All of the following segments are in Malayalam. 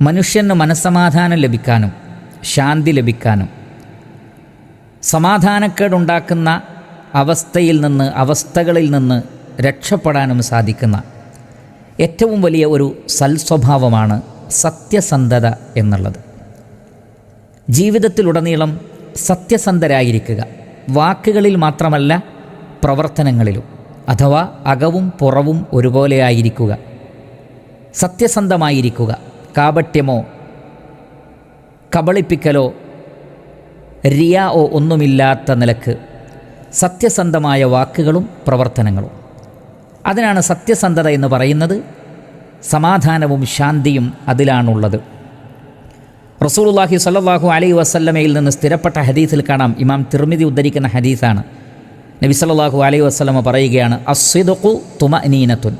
മനുഷ്യന് മനസ്സമാധാനം ലഭിക്കാനും ശാന്തി ലഭിക്കാനും. സമാധാനക്കേടുണ്ടാക്കുന്ന അവസ്ഥയിൽ നിന്ന് അവസ്ഥകളിൽ നിന്ന് രക്ഷപ്പെടാനും സാധിക്കുന്ന ഏറ്റവും വലിയ ഒരു സൽസ്വഭാവമാണ് സത്യസന്ധത എന്നുള്ളത്. ജീവിതത്തിലുടനീളം സത്യസന്ധരായിരിക്കുക വാക്കുകളിൽ മാത്രമല്ല പ്രവർത്തനങ്ങളിലും അഥവാ അകവും പുറവും ഒരുപോലെയായിരിക്കുക സത്യസന്ധമായിരിക്കുക. കാപട്യമോ കബളിപ്പിക്കലോ റിയാവോ ഒന്നുമില്ലാത്ത നിലയ്ക്ക് സത്യസന്ധമായ വാക്കുകളും പ്രവർത്തനങ്ങളും. അതിനാണ് സത്യസന്ധത എന്ന് പറയുന്നത്. സമാധാനവും ശാന്തിയും അതിലാണുള്ളത്. റസൂലുള്ളാഹി സല്ലാഹു അലൈ വസല്ലമയിൽ നിന്ന് സ്ഥിരപ്പെട്ട ഹദീസിൽ കാണാം. ഇമാം തിർമിതി ഉദ്ധരിക്കുന്ന ഹദീസാണ്. നബി സല്ലാഹു അലൈ വസ്ലമ പറയുകയാണ് അസ്വിദുഖു തുമഅനീനത്തുൻ.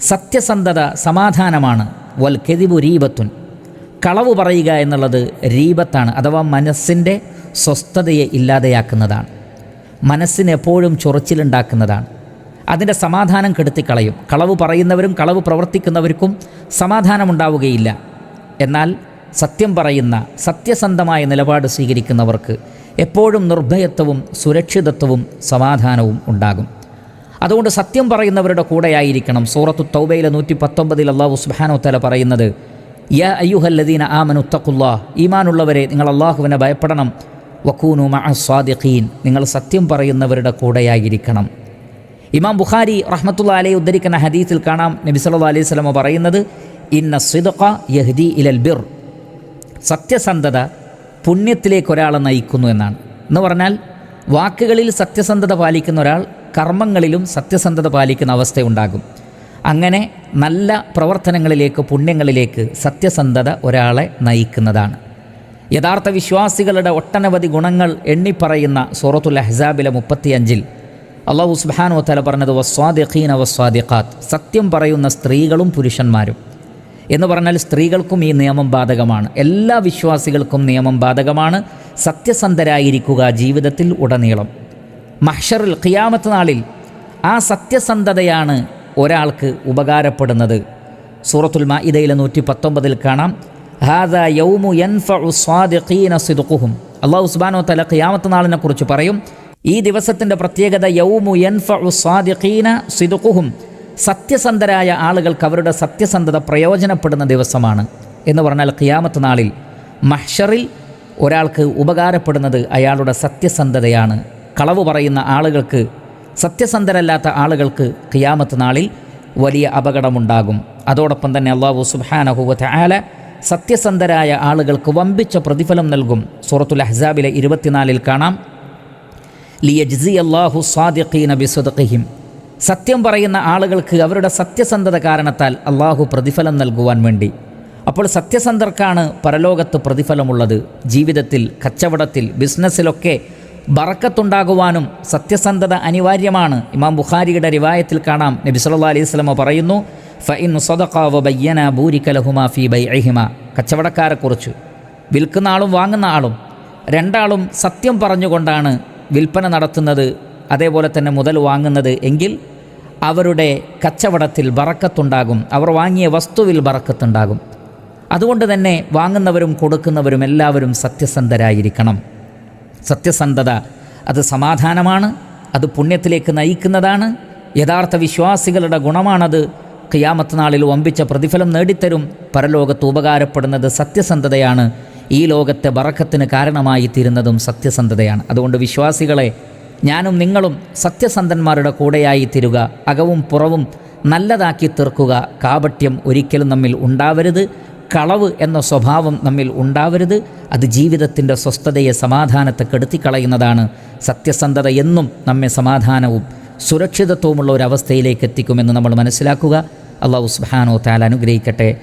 സത്യസന്ധത സമാധാനമാണ്. വൽ കെതിബു രീപത്തുൻ കളവ് പറയുക എന്നുള്ളത് രീപത്താണ് അഥവാ മനസ്സിന്റെ സ്വസ്ഥതയെ ഇല്ലാതെയാക്കുന്നതാണ്. മനസ്സിനെപ്പോഴും ചൊറിച്ചിലുണ്ടാക്കുന്നതാണ്. അതിന്റെ സമാധാനം കെടുത്തിക്കളയും. കളവ് പറയുന്നവരും കളവ് പ്രവർത്തിക്കുന്നവർക്കും സമാധാനമുണ്ടാവുകയില്ല. എന്നാൽ സത്യം പറയുന്ന സത്യസന്ധമായ നിലപാട് സ്വീകരിക്കുന്നവർക്ക് എപ്പോഴും നിർഭയത്വവും സുരക്ഷിതത്വവും സമാധാനവും ഉണ്ടാകും. അതുകൊണ്ട് സത്യം പറയുന്നവരുടെ കൂടെയായിരിക്കണം. സൂറത്തു തൗബയിലെ നൂറ്റി പത്തൊമ്പതിൽ അള്ളാഹു സുബാനോ തല പറയുന്നത് യ അയ്യുഹല്ലദീന ആമനുത്തക്കുല്ലാ ഈമാനുള്ളവരെ നിങ്ങൾ അള്ളാഹുവിനെ ഭയപ്പെടണം. വക്കൂനു മഅ സ്വാദിഖീൻ നിങ്ങൾ സത്യം പറയുന്നവരുടെ കൂടെയായിരിക്കണം. ഇമാം ബുഖാരി റഹ്മത്തുള്ള അലയെ ഉദ്ധരിക്കുന്ന ഹദീസിൽ കാണാം. നബി സല്ലല്ലാഹു അലൈഹി സ്വലമ പറയുന്നത് ഇന്ന സിദ്ഖ യഹ്ദി ഇലൽ ബിർ. സത്യസന്ധത പുണ്യത്തിലേക്ക് ഒരാളെ നയിക്കുന്നു എന്നാണ്. എന്ന് പറഞ്ഞാൽ വാക്കുകളിൽ സത്യസന്ധത പാലിക്കുന്ന ഒരാൾ കർമ്മങ്ങളിലും സത്യസന്ധത പാലിക്കുന്ന അവസ്ഥയുണ്ടാകും. അങ്ങനെ നല്ല പ്രവർത്തനങ്ങളിലേക്ക് പുണ്യങ്ങളിലേക്ക് സത്യസന്ധത ഒരാളെ നയിക്കുന്നതാണ്. യഥാർത്ഥ വിശ്വാസികളുടെ ഒട്ടനവധി ഗുണങ്ങൾ എണ്ണിപ്പറയുന്ന സൂറത്തുൽ അഹ്സാബിലെ മുപ്പത്തിയഞ്ചിൽ അള്ളാഹു സുബാനു തല പറഞ്ഞത് വസ്വാദിഖീന വസ്വാദിഖാത്ത് സത്യം പറയുന്ന സ്ത്രീകളും പുരുഷന്മാരും. എന്ന് പറഞ്ഞാൽ സ്ത്രീകൾക്കും ഈ നിയമം ബാധകമാണ്. എല്ലാ വിശ്വാസികൾക്കും നിയമം ബാധകമാണ്. സത്യസന്ധരായിരിക്കുക ജീവിതത്തിൽ ഉടനീളം. മഹ്ഷറിൽ ഖിയാമത്ത് നാളിൽ ആ സത്യസന്ധതയാണ് ഒരാൾക്ക് ഉപകാരപ്പെടുന്നത്. സൂറത്തുൽ മാഇദയിലെ നൂറ്റി പത്തൊമ്പതിൽ കാണാം ഹാദ യൗമു സ്വാദിഖീന സിദ്ഖുഹും. അള്ളാഹു വ തആല ഖിയാമത്ത് നാളിനെ കുറിച്ച് പറയും ഈ ദിവസത്തിന്റെ പ്രത്യേകത യൗമു സ്വാദിഖീന സിദ്ഖുഹും. സത്യസന്ധരായ ആളുകൾക്ക് അവരുടെ സത്യസന്ധത പ്രയോജനപ്പെടുന്ന ദിവസമാണ് എന്ന് പറഞ്ഞാൽ ഖിയാമത്ത് നാളിൽ മഹ്ഷറിൽ ഒരാൾക്ക് ഉപകാരപ്പെടുന്നത് അയാളുടെ സത്യസന്ധതയാണ്. കളവ് പറയുന്ന ആളുകൾക്ക് സത്യസന്ധരല്ലാത്ത ആളുകൾക്ക് ഖിയാമത്ത് നാളിൽ വലിയ അപകടമുണ്ടാകും. അതോടൊപ്പം തന്നെ അള്ളാഹു സുബാനഹുവത്ത് ആല സത്യസന്ധരായ ആളുകൾക്ക് വമ്പിച്ച പ്രതിഫലം നൽകും. സൂറത്തുൽ അഹ്സാബിലെ ഇരുപത്തിനാലിൽ കാണാം. ലിയജ്സി അള്ളാഹു സാദിഖീന ബിസുദ്ഖിഹിം സത്യം പറയുന്ന ആളുകൾക്ക് അവരുടെ സത്യസന്ധത കാരണത്താൽ അള്ളാഹു പ്രതിഫലം നൽകുവാൻ വേണ്ടി. അപ്പോൾ സത്യസന്ധർക്കാണ് പരലോകത്ത് പ്രതിഫലമുള്ളത്. ജീവിതത്തിൽ കച്ചവടത്തിൽ ബിസിനസ്സിലൊക്കെ ബറക്കത്തുണ്ടാകുവാനും സത്യസന്ധത അനിവാര്യമാണ്. ഇമാം ബുഖാരിയുടെ റിവായത്തിൽ കാണാം. നബി സല്ലാ അലൈഹി സ്വലമ പറയുന്നു ഫഇൻ സദഖ ബയ്യന ബൂരിക ലഹുമാ ഫീ ബൈഇഹിമ. കച്ചവടക്കാരെക്കുറിച്ച്. വിൽക്കുന്ന ആളും വാങ്ങുന്ന ആളും രണ്ടാളും സത്യം പറഞ്ഞുകൊണ്ടാണ് വിൽപ്പന നടത്തുന്നത് അതേപോലെ തന്നെ മുതൽ വാങ്ങുന്നത് എങ്കിൽ അവരുടെ കച്ചവടത്തിൽ ബറക്കത്തുണ്ടാകും. അവർ വാങ്ങിയ വസ്തുവിൽ ബറക്കത്തുണ്ടാകും. അതുകൊണ്ട് തന്നെ വാങ്ങുന്നവരും കൊടുക്കുന്നവരും എല്ലാവരും സത്യസന്ധരായിരിക്കണം. സത്യസന്ധത. അത് സമാധാനമാണ് അത് പുണ്യത്തിലേക്ക് നയിക്കുന്നതാണ്. യഥാർത്ഥ വിശ്വാസികളുടെ ഗുണമാണത്. ഖിയാമത്ത് നാളിൽ വമ്പിച്ച പ്രതിഫലം നേടിത്തരും. പരലോകത്ത് ഉപകാരപ്പെടുന്നത് സത്യസന്ധതയാണ്. ഈ ലോകത്തെ ബറക്കത്തിന് കാരണമായി തീരുന്നതും സത്യസന്ധതയാണ്. അതുകൊണ്ട് വിശ്വാസികളെ ഞാനും നിങ്ങളും സത്യസന്ധന്മാരുടെ കൂടെയായി തീരുക. അകവും പുറവും നല്ലതാക്കി തീർക്കുക. കാപട്യം ഒരിക്കലും നമ്മിൽ ഉണ്ടാവരുത്. കളവ് എന്ന സ്വഭാവം നമ്മിൽ ഉണ്ടാവരുത്. അത് ജീവിതത്തിന്റെ സ്വസ്ഥതയെ സമാധാനത്തെ കെടുത്തിക്കളയുന്നതാണ്. സത്യസന്ധത എന്നും നമ്മെ സമാധാനവും സുരക്ഷിതത്വമുള്ള ഒരവസ്ഥയിലേക്ക് എത്തിക്കുമെന്ന് നമ്മൾ മനസ്സിലാക്കുക. അള്ളാഹു സുബാനോ താൽ അനുഗ്രഹിക്കട്ടെ.